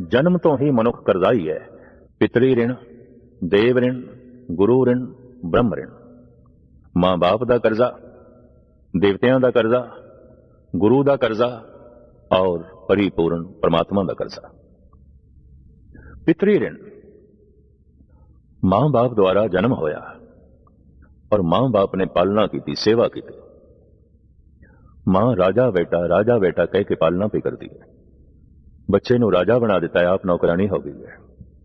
ਜਨਮ ਤੋਂ ਹੀ ਮਨੁੱਖ ਕਰਜ਼ਾਈ ਹੈ। ਪਿਤਰੀ ਰਿਣ, ਦੇਵ ਰਿਣ, ਗੁਰੂ ਰਿਣ, ਬ੍ਰਹਮ ਰਿਣ। ਮਾਂ-ਬਾਪ ਦਾ ਕਰਜ਼ਾ, ਦੇਵਤਿਆਂ ਦਾ ਕਰਜ਼ਾ, ਗੁਰੂ ਦਾ ਕਰਜ਼ਾ ਔਰ ਪਰਿਪੂਰਨ ਪਰਮਾਤਮਾ ਦਾ ਕਰਜ਼ਾ। ਪਿਤਰੀ ਰਿਣ, ਮਾਂ-ਬਾਪ ਦੁਆਰਾ ਜਨਮ ਹੋਇਆ ਔਰ ਮਾਂ-ਬਾਪ ਨੇ ਪਾਲਣਾ ਕੀਤੀ, ਸੇਵਾ ਕੀਤੀ। ਮਾਂ ਰਾਜਾ ਬੇਟਾ ਰਾਜਾ ਬੇਟਾ ਕਹਿ ਕੇ ਪਾਲਣਾ ਵੀ ਕਰਦੀ ਹੈ। ਬੱਚੇ ਨੂੰ ਰਾਜਾ ਬਣਾ ਦਿੱਤਾ ਹੈ, ਆਪ ਨੌਕਰਾਨੀ ਹੋ ਗਈ ਹੈ।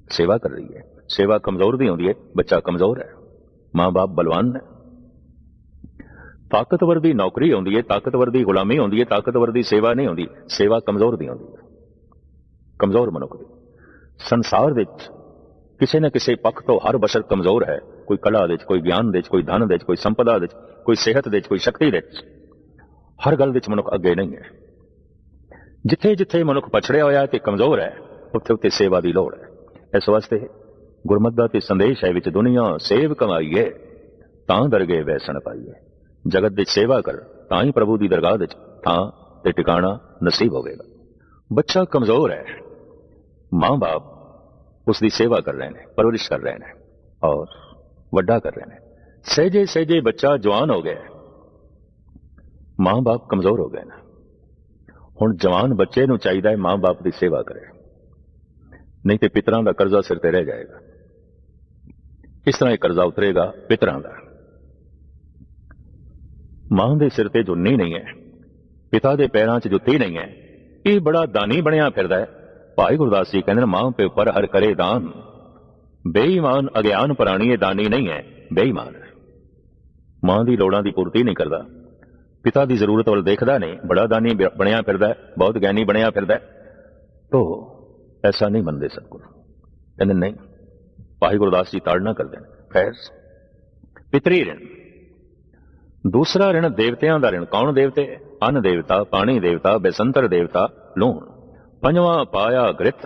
ਸੇਵਾ ਕਰ ਰਹੀ ਹੈ। ਸੇਵਾ ਕਮਜ਼ੋਰ ਦੀ ਹੁੰਦੀ ਹੈ, ਬੱਚਾ ਕਮਜ਼ੋਰ ਹੈ। ਮਾਂ-ਬਾਪ ਬਲਵਾਨ ਹੈ ਤਾਕਤਵਰ ਦੀ ਨੌਕਰੀ ਹੁੰਦੀ ਹੈ, ਤਾਕਤਵਰ ਦੀ ਗੁਲਾਮੀ ਹੁੰਦੀ ਹੈ, ਤਾਕਤਵਰ ਦੀ ਸੇਵਾ ਨਹੀਂ ਹੁੰਦੀ, ਸੇਵਾ ਕਮਜ਼ੋਰ ਦੀ ਹੁੰਦੀ ਹੈ। ਕਮਜ਼ੋਰ ਮਨੁੱਖ ਦੀ। ਸੰਸਾਰ ਵਿੱਚ ਕਿਸੇ ਨਾ ਕਿਸੇ ਪੱਖ ਤੋਂ ਹਰ ਬਸ਼ਰ ਕਮਜ਼ੋਰ ਹੈ। ਕੋਈ ਕਲਾ ਦੇ ਵਿੱਚ, ਕੋਈ ਗਿਆਨ ਦੇ ਵਿੱਚ, ਕੋਈ ਧਨ ਦੇ ਵਿੱਚ, ਕੋਈ ਸੰਪਦਾ ਦੇ ਵਿੱਚ, ਕੋਈ ਸਿਹਤ ਦੇ ਵਿੱਚ, ਕੋਈ ਸ਼ਕਤੀ ਦੇ ਵਿੱਚ। ਹਰ ਗੱਲ ਵਿੱਚ ਮਨੁੱਖ ਅੱਗੇ ਨਹੀਂ ਹੈ। ਜਿੱਥੇ ਜਿੱਥੇ ਮਨੁੱਖ ਪਛੜਿਆ ਹੋਇਆ ਤੇ ਕਮਜ਼ੋਰ ਹੈ, ਉੱਥੇ ਉੱਥੇ ਸੇਵਾ ਦੀ ਲੋੜ ਹੈ। ਇਸ ਵਾਸਤੇ ਗੁਰਮਤਿ ਦਾ ਤੇ ਸੰਦੇਸ਼ ਹੈ ਵਿੱਚ ਦੁਨੀਆ ਸੇਵ ਕਮਾਈਏ ਤਾਂ ਦਰਗੇ ਵੈਸਣ ਪਾਈਏ। ਜਗਤ ਦੀ ਸੇਵਾ ਕਰ, ਤਾਂ ਹੀ ਪ੍ਰਭੂ ਦੀ ਦਰਗਾਹ ਵਿੱਚ ਥਾਂ ਤੇ ਟਿਕਾਣਾ ਨਸੀਬ ਹੋਵੇਗਾ। ਬੱਚਾ ਕਮਜ਼ੋਰ ਹੈ, ਮਾਂ-ਬਾਪ ਉਸ ਦੀ ਸੇਵਾ ਕਰ ਰਹੇ ਨੇ, ਪਰਵਰਿਸ਼ ਕਰ ਰਹੇ ਨੇ ਔਰ ਵੱਡਾ ਕਰ ਰਹੇ ਨੇ। ਸਹਿਜੇ ਸਹਿਜੇ ਬੱਚਾ ਜਵਾਨ ਹੋ ਗਿਆ ਮਾਂ-ਬਾਪ ਕਮਜ਼ੋਰ ਹੋ ਗਏ ਨੇ। ਹੁਣ ਜਵਾਨ ਬੱਚੇ ਨੂੰ ਚਾਹੀਦਾ ਹੈ ਮਾਂ-ਬਾਪ ਦੀ ਸੇਵਾ ਕਰੇ। ਨਹੀਂ ਤੇ ਪਿਤਰਾਂ ਦਾ ਕਰਜ਼ਾ ਸਿਰ ਤੇ ਰਹਿ ਜਾਏਗਾ। ਇਸ ਤਰ੍ਹਾਂ ਇਹ ਕਰਜ਼ਾ ਉਤਰੇਗਾ ਪਿਤਰਾਂ ਦਾ। ਮਾਂ ਦੇ ਸਿਰ ਤੇ ਜੁੰਨੀ ਨਹੀਂ ਹੈ, ਪਿਤਾ ਦੇ ਪੈਰਾਂ 'ਚ ਜੁੱਤੀ ਨਹੀਂ ਹੈ, ਇਹ ਬੜਾ ਦਾਨੀ ਬਣਿਆ ਫਿਰਦਾ ਹੈ। ਭਾਈ ਗੁਰਦਾਸ ਜੀ ਕਹਿੰਦੇ ਨੇ, ਮਾਂ ਪੇ ਉੱਪਰ ਹਰ ਕਰੇ ਦਾਨ। ਬੇਈਮਾਨ ਅਗਿਆਨ ਪ੍ਰਾਣੀ ਇਹ ਦਾਨੀ ਨਹੀਂ ਹੈ, ਬੇਈਮਾਨ ਮਾਂ ਦੀ ਲੋੜਾਂ ਦੀ ਪੂਰਤੀ ਨਹੀਂ ਕਰਦਾ। ਪਿਤਾ ਦੀ ਜ਼ਰੂਰਤ ਵੱਲ ਦੇਖਦਾ ਨਹੀਂ, ਬੜਾ ਦਾਨੀ ਬ- ਬਣਿਆ ਫਿਰਦਾ ਬਹੁਤ ਗਿਆਨੀ ਬਣਿਆ ਫਿਰਦਾ ਤੋ ਐਸਾ ਨਹੀਂ ਮੰਨਦੇ ਸਤਿਗੁਰ। ਕਹਿੰਦੇ ਨਹੀਂ ਭਾਈ ਗੁਰਦਾਸ ਜੀ ਤਾੜਨਾ ਕਰਦੇ ਨੇ। ਖੈਰ, ਪਿਤਰੀ ਰਿਣ। ਦੂਸਰਾ ਰਿਣ ਦੇਵਤਿਆਂ ਦਾ ਰਿਣ। ਕੌਣ ਦੇਵਤੇ? ਅਨ ਦੇਵਤਾ, ਪਾਣੀ ਦੇਵਤਾ, ਬੇਸੰਤਰ ਦੇਵਤਾ, ਲੂਣ। ਪੰਜਵਾਂ ਪਾਇਆ ਗ੍ਰਿਤ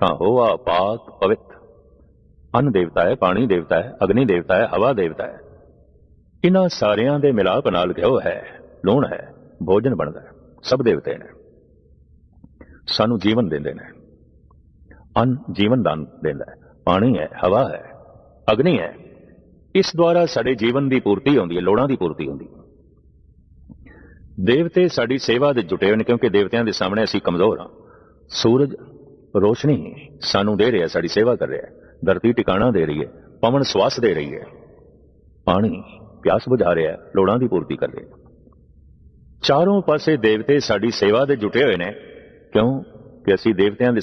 ਤਾਂ ਹੋਆ ਪਾਕ ਪਵਿੱਤ। ਅਨ ਦੇਵਤਾ ਹੈ, ਪਾਣੀ ਦੇਵਤਾ ਹੈ, ਅਗਨੀ ਦੇਵਤਾ ਹੈ, ਹਵਾ ਦੇਵਤਾ ਹੈ। ਇਹਨਾਂ ਸਾਰਿਆਂ ਦੇ ਮਿਲਾਪ ਨਾਲ ਘਿਓ ਹੈ, ਲੂਣ ਹੈ, ਭੋਜਨ ਬਣਦਾ ਹੈ, ਸਭ ਦੇਵਤੇ ਨੇ। ਸਾਨੂੰ ਜੀਵਨ ਦਿੰਦੇ ਨੇ। ਅਨ ਜੀਵਨ ਦਾਨ ਦਿੰਦਾ ਹੈ। ਪਾਣੀ ਹੈ, ਹਵਾ ਹੈ, ਅਗਨੀ ਹੈ। ਇਸ ਦੁਆਰਾ ਸਾਡੇ ਜੀਵਨ ਦੀ ਪੂਰਤੀ ਹੁੰਦੀ ਹੈ, ਲੋੜਾਂ ਦੀ ਪੂਰਤੀ ਹੁੰਦੀ ਹੈ। ਦੇਵਤੇ ਸਾਡੀ ਸੇਵਾ ਦੇ ਜੁਟੇ ਹੋਏ ਨੇ, ਕਿਉਂਕਿ ਦੇਵਤਿਆਂ ਦੇ ਸਾਹਮਣੇ ਅਸੀਂ ਕਮਜ਼ੋਰ ਹਾਂ। ਸੂਰਜ ਰੋਸ਼ਨੀ ਸਾਨੂੰ ਦੇ ਰਿਹਾ ਸਾਡੀ ਸੇਵਾ ਕਰ ਰਿਹਾ ਹੈ। ਧਰਤੀ ਟਿਕਾਣਾ ਦੇ ਰਹੀ ਹੈ, ਪਵਨ ਸਵਾਸ ਦੇ ਰਹੀ ਹੈ। ਪਾਣੀ ਪਿਆਸ ਬੁਝਾ ਰਿਹਾ ਹੈ, ਲੋੜਾਂ ਦੀ ਪੂਰਤੀ ਕਰ ਰਿਹਾ ਚਾਰੋਂ ਪਾਸੇ ਦੇਵਤੇ ਸਾਡੀ ਸੇਵਾ ਦੇ ਜੁਟੇ ਹੋਏ ਨੇ। ਕਿਉਂ? ਕਿ ਅਸੀਂ ਦੇਵਤਿਆਂ ਦੇ